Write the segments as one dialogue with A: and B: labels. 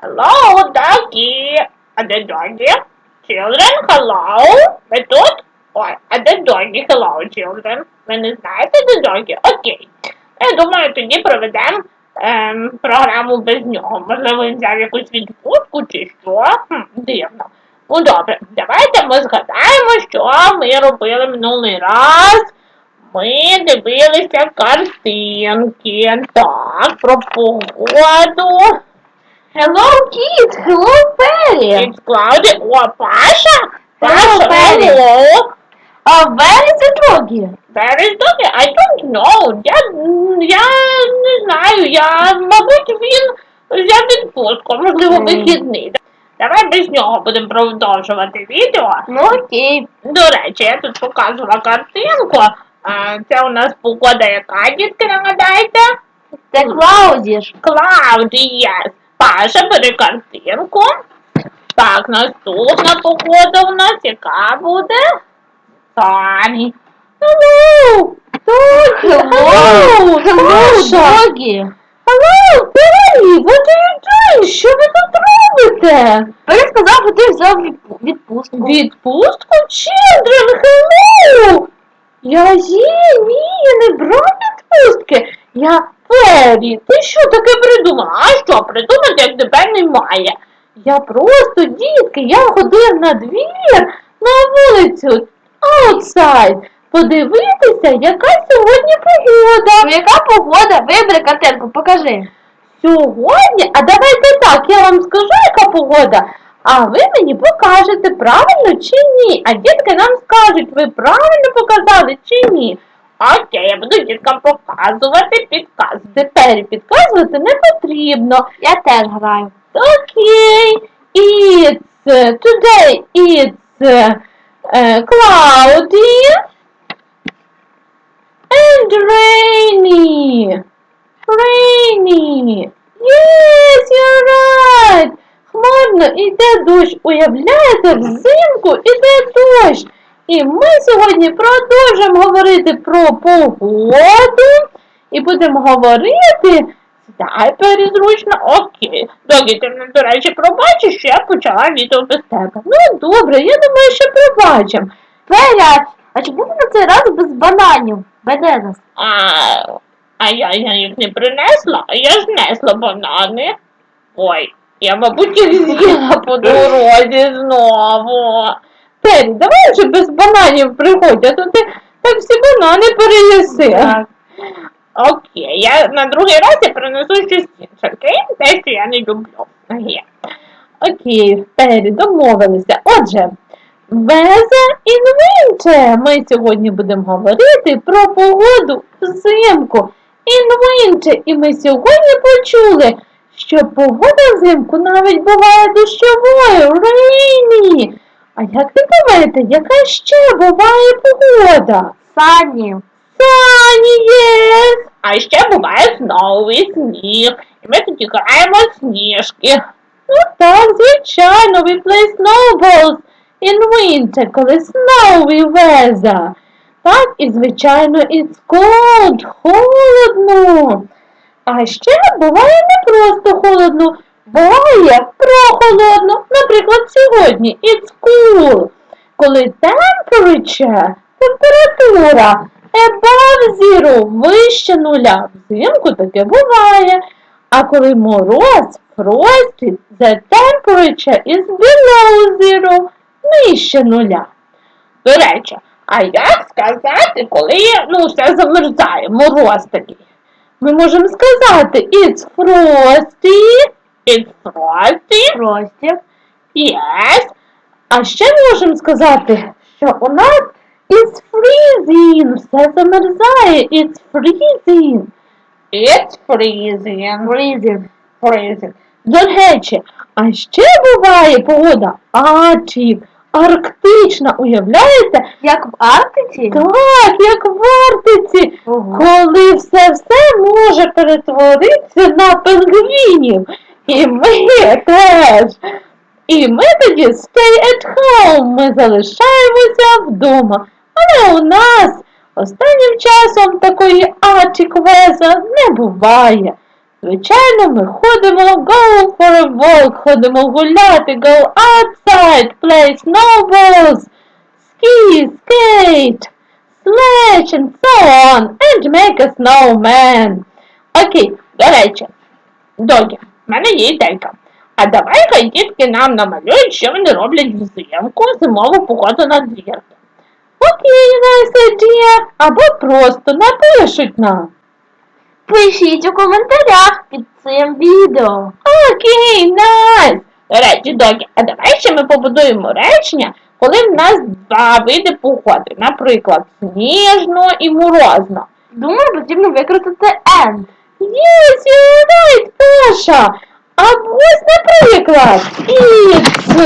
A: Hello, Ducky. А де Doggy? Children, hello? Ви тут? Ой, а де Doggy? Hello, children. Ви не знаєте, де Doggy? Окей. Я думаю, тоді проведемо ем, програму без нього. Можливо, він взяв якусь відпустку чи що. Хм, дивно. Ну добре, давайте ми згадаємо, що ми робили минулий раз. Ми дивилися картинки. Так, про погоду.
B: Hello, kids! Hello, Fairy!
A: It's cloudy. О, Паша!
B: Hello,
A: Паша,
B: Penny.
A: hello.
B: Uh, where is the doggy?
A: Where is Doggy? I don't know. Я, я не знаю. Я, мабуть, він взяв відпустку, можливо, вихідний. Давай без нього будемо продовжувати відео.
B: Ну, окей.
A: До речі, я тут показувала картинку. А, Це у нас погода яка, дітки, нагадайте?
B: Це cloudy ж.
A: Cloudy, yes. Паша, бери картинку. Так, наступна погода у нас яка буде? Sunny. Hello! Doggy!
B: Hello, hello, doggy.
A: Hello, Penny! What are you doing? Що ви тут робите?
B: Фері сказав, що ти взяв відпустку.
A: Відпустку? Children, hello! Я є, ні, я не брав відпустки. Я Фері, ти що таке придумала? А що придумати, як тебе немає? Я просто, дітки, я ходив на двір, на вулицю, outside, подивитися, яка сьогодні погода.
B: Ну, яка погода? Вибери картинку, покажи.
A: Сьогодні, а давайте так, я вам скажу, яка погода, а ви мені покажете, правильно чи ні. А дітки нам скажуть, ви правильно показали чи ні. Окей, я буду діткам показувати, підказувати. Тепер підказувати не потрібно.
B: Я теж граю.
A: Окей, it's today it's uh, cloudy and rainy. Rainy. Yes, you're right. Хмарно іде дощ. Уявляєте, взимку іде дощ. І ми сьогодні продовжимо говорити про погоду і будемо говорити. Сідай перезручно, окей. Доки ти до речі, пробачиш, що я почала відео без тебе. Ну добре, я думаю, що пробачимо.
B: Фері, а чи буде на цей раз без бананів? Бенезас.
A: А, а я, я їх не принесла, а я ж несла банани. Ой, я, мабуть, їх з'їла по дорозі знову. Пері, давай вже без бананів приходь, а то ти так всі банани переїси.
B: Так.
A: Окей, я на другий раз я принесу щось інше, окей? Те, що я не люблю. Є. Окей, Пері, домовилися. Отже, in winter. Ми сьогодні будемо говорити про погоду взимку. In. І ми сьогодні почули, що погода взимку навіть буває дощовою, rainy. А як ви думаєте, яка ще буває погода?
B: Сані.
A: Sunny, yes. А ще буває snowy, сніг. І ми тоді граємо сніжки. Ну так, звичайно, we play snowballs in winter, коли snowy weather. Так, і звичайно, it's cold, холодно. А ще буває не просто холодно, буває прохолодно. Наприклад, сьогодні it's cool. Коли temperature, температура above zero, вище нуля. Взимку таке буває. А коли мороз, frosty, the temperature is below zero, нижче нуля. До речі, а як сказати, коли ну, все замерзає, мороз такий? Ми можемо сказати it's frosty, it's frosty,
B: Прості.
A: yes. А ще можемо сказати, що у нас it's freezing, все замерзає, it's freezing. It's freezing.
B: Freezing.
A: Freezing. До речі, а ще буває погода Arctic, арктична, уявляєте?
B: Як в Арктиці?
A: Так, як в Арктиці,
B: Ого.
A: коли все-все може перетворитися на пингвінів. І ми теж. І ми тоді stay at home, ми залишаємося вдома. Але у нас останнім часом такої weather не буває. Звичайно, ми ходимо go for a walk, ходимо гуляти, go outside, play snowballs, ski, skate, sledge and so on, and make a snowman. Окей, до речі, Догі, в мене є ідейка. А давай хай дітки нам намалюють, що вони роблять взимку зимову погоду на двір. Окей, nice idea. Або просто напишуть нам.
B: Пишіть у коментарях під цим відео.
A: Окей, найс. До речі, Догі, а давай ще ми побудуємо речення, коли в нас два види погоди. Наприклад, сніжно і морозно.
B: Думаю, потрібно використати and.
A: Yes, you're right, Паша. А ось, наприклад, it's,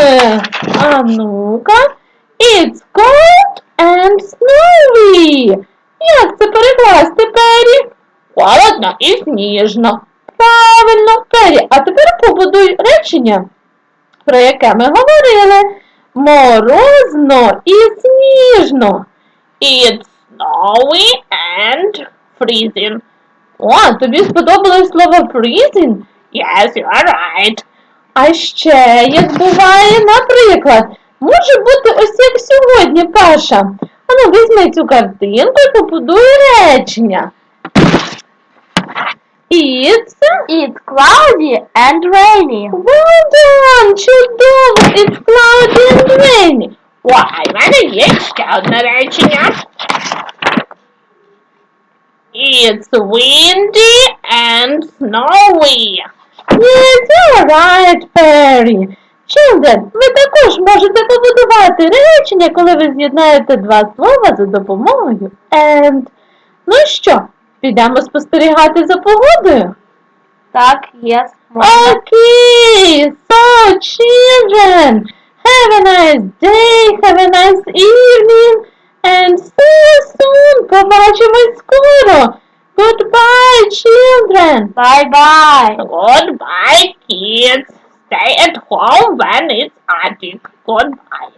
A: а ну-ка, it's cold and snowy. Як це перекласти, Пері? Холодно і сніжно. Правильно, Пері, а тепер побудуй речення, про яке ми говорили. Морозно і сніжно. It's snowy and freezing. О, тобі сподобалось слово freezing? Yes, you are right. А ще, як буває, наприклад, може бути ось як сьогодні, Паша. Ану, візьми цю картинку і побудуй речення. It's
B: It's cloudy and rainy.
A: well done, чудово, it's cloudy and rainy. А в мене є ще одне речення. It's windy and snowy. Yes, you're right, Perry. Children, ви також можете побудувати речення, коли ви з'єднаєте два слова за допомогою and. Ну що, підемо спостерігати за погодою?
B: Так, yes, можна.
A: Okay, so children, have a nice day, have a nice evening, and see you soon. Побачимось скоро. Goodbye, children.
B: Bye-bye.
A: Goodbye, kids. Stay at home when it's Arctic. Goodbye.